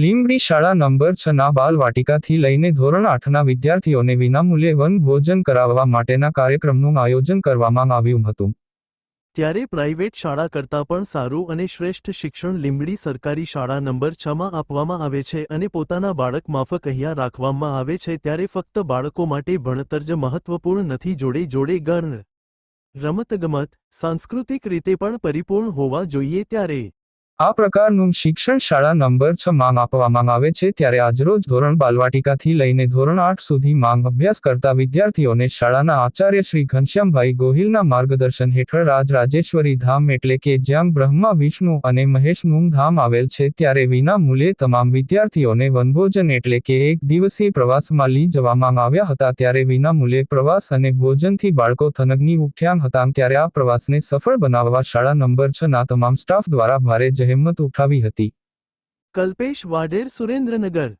લીંબડી શાળા નંબર છ ના બાલવાટિકાથી લઈને ધોરણ આઠના વિદ્યાર્થીઓને વિનામૂલ્યે વન ભોજન કરાવવા માટેના કાર્યક્રમનું આયોજન કરવામાં આવ્યું હતું. ત્યારે પ્રાઇવેટ શાળા કરતાં પણ સારું અને શ્રેષ્ઠ શિક્ષણ લીંબડી સરકારી શાળા નંબર છમાં આપવામાં આવે છે અને પોતાના બાળક માફક અહીંયા રાખવામાં આવે છે ત્યારે ફક્ત બાળકો માટે ભણતર જ મહત્વપૂર્ણ નથી, જોડે જોડે ગણ રમતગમત, સાંસ્કૃતિક રીતે પણ પરિપૂર્ણ હોવા જોઈએ ત્યારે આ પ્રકારનું શિક્ષણ શાળા નંબર છ માંગ આપવામાં આવે છે ત્યારે આજરોજ ધોરણ બાલવાટિકાથી લઈને ધોરણ આઠ સુધી માંગ અભ્યાસ કરતા વિદ્યાર્થીઓને શાળાના આચાર્ય શ્રી ઘનશ્યામભાઈ ગોહિલના માર્ગદર્શન હેઠળ રાજ રાજેશ્વરી ધામ એટલે કે જ્યાં બ્રહ્મા, વિષ્ણુ અને મહેશનું ધામ આવેલ છે ત્યારે વિના મૂલ્યે તમામ વિદ્યાર્થીઓને વનભોજન એટલે કે એક દિવસીય પ્રવાસમાં લઈ જવામાં આવ્યા હતા ત્યારે વિના મૂલ્યે પ્રવાસ અને ભોજનથી બાળકો થનગની ઉઠ્યા હતા ત્યારે આ પ્રવાસને સફળ બનાવવા શાળા નંબર છ ના તમામ સ્ટાફ દ્વારા ભારે જહેમત ઉઠાવી હતી. કલ્પેશ વાડેર સુરેન્દ્રનગર